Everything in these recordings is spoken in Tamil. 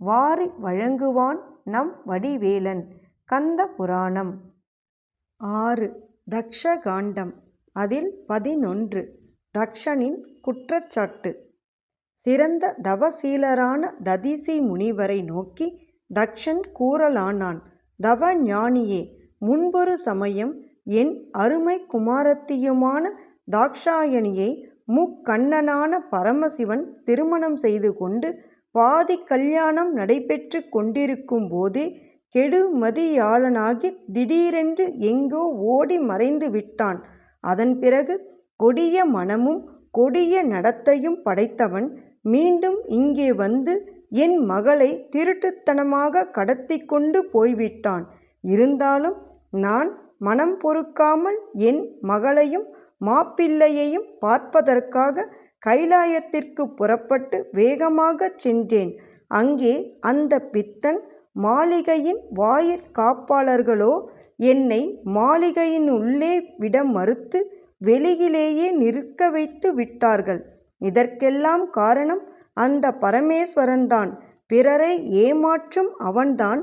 வாரி வழங்குவான் நம் வடிவேலன். கந்த புராணம். ஆறு. தக்ஷகாண்டம். அதில் பதினொன்று. தக்ஷனின் குற்றச்சாட்டு. சிறந்த தவசீலரான ததிசி முனிவரை நோக்கி தக்ஷன் கூறலானான். தவ ஞானியே முன்பொரு சமயம் என் அருமை குமாரத்தியுமான தாக்ஷாயணியை முக்கண்ணனான பரமசிவன் திருமணம் செய்து கொண்டு பாதி கல்யாணம் நடைபெற்று கொண்டிருக்கும் போதே கெடுமதியாளனாகி திடீரென்று எங்கோ ஓடி மறைந்து விட்டான். அதன் பிறகு கொடிய மனமும் கொடிய நடத்தையும் படைத்தவன் மீண்டும் இங்கே வந்து என் மகளை திருட்டுத்தனமாக கடத்தி கொண்டு போய்விட்டான். இருந்தாலும் நான் மனம் பொறுக்காமல் என் மகளையும் மாப்பிள்ளையையும் பார்ப்பதற்காக கைலாயத்திற்கு புறப்பட்டு வேகமாகச் சென்றேன். அங்கே அந்த பித்தன் மாளிகையின் வாயிற் காப்பாளர்களோ என்னை மாளிகையின் உள்ளே விட மறுத்து வெளியிலேயே நிற்க வைத்து விட்டார்கள். இதற்கெல்லாம் காரணம் அந்த பரமேஸ்வரன்தான். பிறரை ஏமாற்றும் அவன்தான்.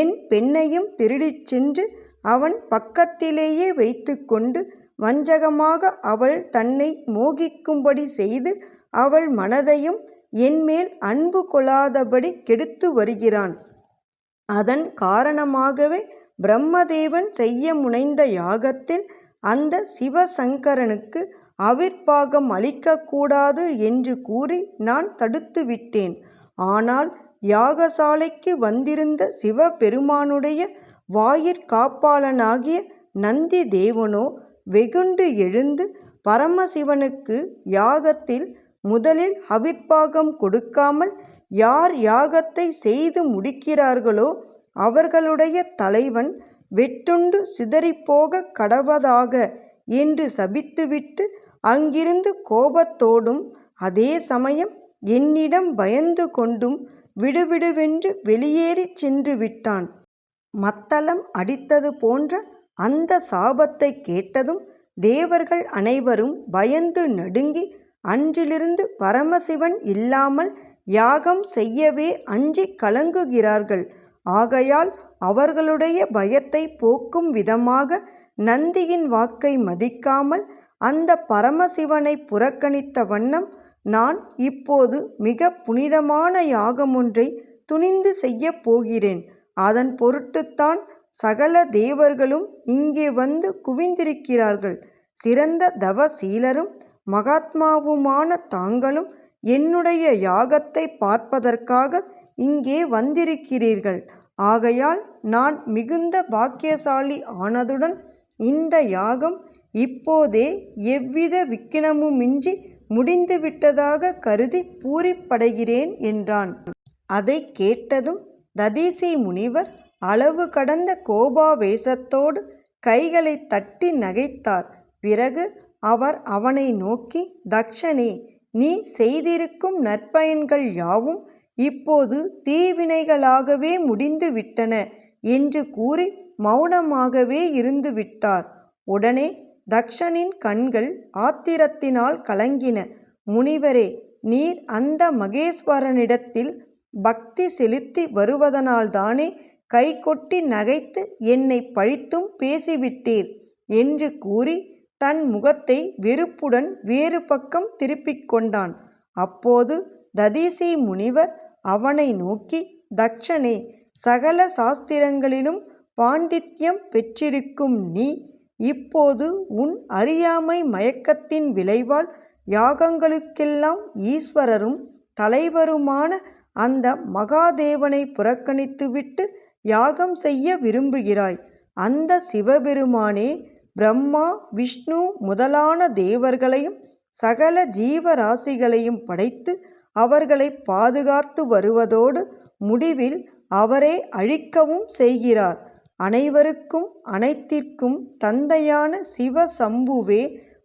என் பெண்ணையும் திருடிச் சென்று அவன் பக்கத்திலேயே வைத்துக்கொண்டு வஞ்சகமாக அவள் தன்னை மோகிக்கும்படி செய்து அவள் மனதையும் என்மேல் அன்பு கொள்ளாதபடி கெடுத்து வருகிறான். அதன் காரணமாகவே பிரம்மதேவன் செய்ய முனைந்த யாகத்தில் அந்த சிவசங்கரனுக்கு அவிர்பாகம் அளிக்கக்கூடாது என்று கூறி நான் தடுத்துவிட்டேன் ஆனால் யாகசாலைக்கு வந்திருந்த சிவபெருமானுடைய வாயிற்காப்பாளனாகிய நந்தி தேவனோ வெகுண்டு எழுந்து பரமசிவனுக்கு யாகத்தில் முதலில் அவிர்வாகம் கொடுக்காமல் யார் யாகத்தை செய்து முடிக்கிறார்களோ அவர்களுடைய தலைவன் வெட்டுண்டு சிதறிப்போகக் கடவதாக என்று சபித்துவிட்டு அங்கிருந்து கோபத்தோடும் அதே சமயம் என்னிடம் பயந்து கொண்டும் விடுவிடுவென்று வெளியேறிச் சென்று விட்டான். மத்தளம் அடித்தது போன்ற அந்த சாபத்தை கேட்டதும் தேவர்கள் அனைவரும் பயந்து நடுங்கி அன்றிலிருந்து பரமசிவன் இல்லாமல் யாகம் செய்யவே அஞ்சிக் கலங்குகிறார்கள். ஆகையால் அவர்களுடைய பயத்தை போக்கும் விதமாக நந்தியின் வாக்கை மதிக்காமல் அந்த பரமசிவனை புறக்கணித்த வண்ணம் நான் இப்போது மிக புனிதமான யாகமொன்றை துணிந்து செய்யப் போகிறேன். அதன் பொருட்டுத்தான் சகல தேவர்களும் இங்கே வந்து குவிந்திருக்கிறார்கள். சிறந்த தவசீலரும் மகாத்மாவுமான தாங்களும் என்னுடைய யாகத்தை பார்ப்பதற்காக இங்கே வந்திருக்கிறீர்கள். ஆகையால் நான் மிகுந்த பாக்கியசாலி ஆனதுடன் இந்த யாகம் இப்போதே எவ்வித விக்கினமுமின்றி முடிந்துவிட்டதாக கருதி பூரிப்படைகிறேன் என்றான். அதை கேட்டதும் ததீசி முனிவர் அளவு கடந்த கோபாவேசத்தோடு கைகளை தட்டி நகைத்தார். பிறகு அவர் அவனை நோக்கி தக்ஷனே நீ செய்திருக்கும் நற்பயன்கள் யாவும் இப்போது தீவினைகளாகவே முடிந்து விட்டன என்று கூறி மௌனமாகவே இருந்து விட்டார். உடனே தக்ஷனின் கண்கள் ஆத்திரத்தினால் கலங்கின. முனிவரே நீர் அந்த மகேஸ்வரனிடத்தில் பக்தி செலுத்தி வருவதனால்தானே கைகொட்டி நகைத்து என்னை பழித்தும் பேசிவிட்டீர் என்று கூறி தன் முகத்தை வெறுப்புடன் வேறு பக்கம் திருப்பிக் கொண்டான். அப்போது ததீசி முனிவர் அவனை நோக்கி தக்ஷனே சகல சாஸ்திரங்களிலும் பாண்டித்யம் பெற்றிருக்கும் நீ இப்போது உன் அறியாமை மயக்கத்தின் விளைவால் யாகங்களுக்கெல்லாம் ஈஸ்வரரும் தலைவருமான அந்த மகாதேவனை புறக்கணித்துவிட்டு யாகம் செய்ய விரும்புகிறாய் அந்த சிவபெருமானே பிரம்மா விஷ்ணு முதலான தேவர்களையும் சகல ஜீவராசிகளையும் படைத்து அவர்களை பாதுகாத்து வருவதோடு முடிவில் அவரே அழிக்கவும் செய்கிறார். அனைவருக்கும் அனைத்திற்கும் தந்தையான சிவ சம்புவே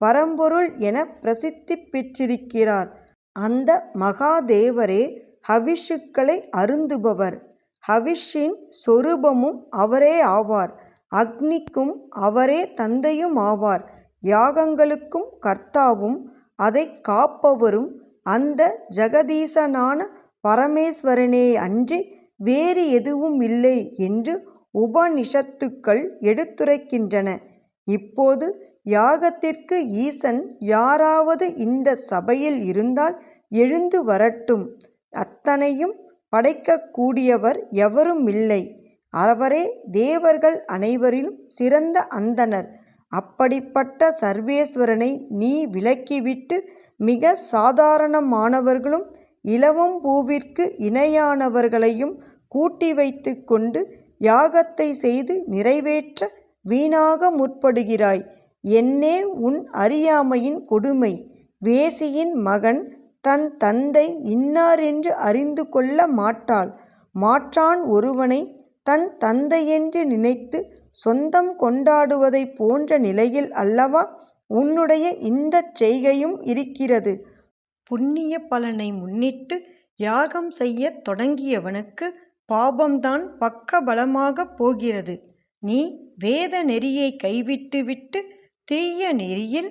பரம்பொருள் என பிரசித்தி பெற்றிருக்கிறார். அந்த மகாதேவரே ஹவிஷுக்களை அருந்துபவர். ஹவிஷின் சொரூபமும் அவரே ஆவார். அக்னிக்கும் அவரே தந்தையும் ஆவார் யாகங்களுக்கும் கர்த்தாவும் அதை காப்பவரும் அந்த ஜெகதீசனான பரமேஸ்வரனே அன்றி வேறு எதுவும் இல்லை என்று உபநிஷத்துக்கள் எடுத்துரைக்கின்றன. இப்போது யாகத்திற்கு ஈசன் யாராவது இந்த சபையில் இருந்தால் எழுந்து வரட்டும். அத்தனையும் படைக்கக்கூடியவர் எவருமில்லை. அவரே தேவர்கள் அனைவரிலும் சிறந்த அந்தணர். அப்படிப்பட்ட சர்வேஸ்வரனை நீ விலக்கிவிட்டு மிக சாதாரணமானவர்களும் இலவம்பூவிற்கு இணையானவர்களையும் கூட்டி வைத்து கொண்டு யாகத்தை செய்து நிறைவேற்ற வீணாக முற்படுகிறாய். என்னே உன் அறியாமையின் கொடுமை. வேசியின் மகன் தன் தந்தை இன்னார் என்று அறிந்து கொள்ள மாட்டாள். மாற்றான் ஒருவனைத் தன் தந்தையென்று நினைத்துச் சொந்தம் கொண்டாடுவதைப் போன்ற நிலையில் அல்லவா உன்னுடைய இந்தச் செய்கையும் இருக்கிறது. புண்ணிய பலனை முன்னிட்டு யாகம் செய்யத் தொடங்கியவனுக்கு பாபம்தான் பக்க பலமாகப் போகிறது. நீ வேத நெறியைக் கைவிட்டு விட்டு தீய நெறியில்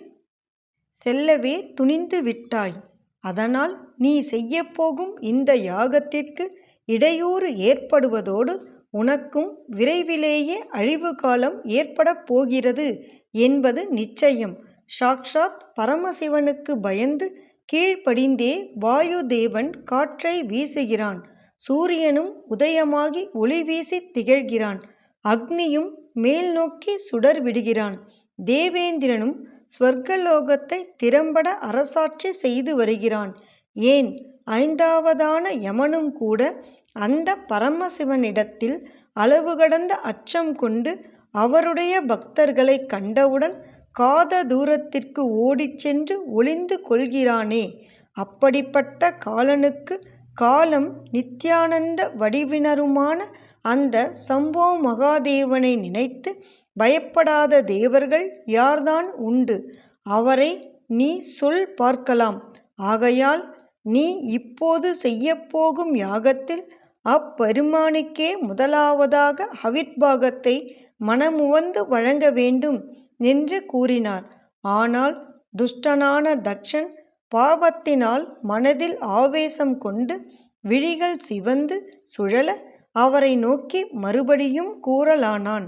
செல்லவே துணிந்து விட்டாய். அதனால் நீ செய்யப்போகும் இந்த யாகத்திற்கு இடையூறு ஏற்படுவதோடு உனக்கும் விரைவிலேயே அழிவுகாலம் ஏற்படப் போகிறது என்பது நிச்சயம். சாக்ஷாத் பரமசிவனுக்கு பயந்து கீழ்ப்படிந்தே வாயுதேவன் காற்றை வீசுகிறான். சூரியனும் உதயமாகி ஒளி வீசித் திகழ்கிறான். அக்னியும் மேல் நோக்கி சுடர் விடுகிறான். தேவேந்திரனும் ஸ்வர்க்கலோகத்தை திறம்பட அரசாட்சி செய்து வருகிறான். ஏன் ஐந்தாவதான யமனும் கூட அந்த பரமசிவனிடத்தில் அளவுகடந்த அச்சம் கொண்டு அவருடைய பக்தர்களை கண்டவுடன் காத தூரத்திற்கு ஓடிச் சென்று ஒளிந்து கொள்கிறானே. அப்படிப்பட்ட காலனுக்கு காலம் நித்யானந்த வடிவினருமான அந்த சம்போ மகாதேவனை நினைத்து பயப்படாத தேவர்கள் யார்தான் உண்டு? அவரை நீ சொல் பார்க்கலாம். ஆகையால் நீ இப்போது செய்யப்போகும் யாகத்தில் அப்பெருமானுக்கே முதலாவதாக ஹவிர்பாகத்தை மனமுவந்து வழங்க வேண்டும் என்று கூறினார். ஆனால் துஷ்டனான தக்ஷன் பாவத்தினால் மனதில் ஆவேசம் கொண்டு விழிகள் சிவந்து சுழல அவரை நோக்கி மறுபடியும் கூறலானான்.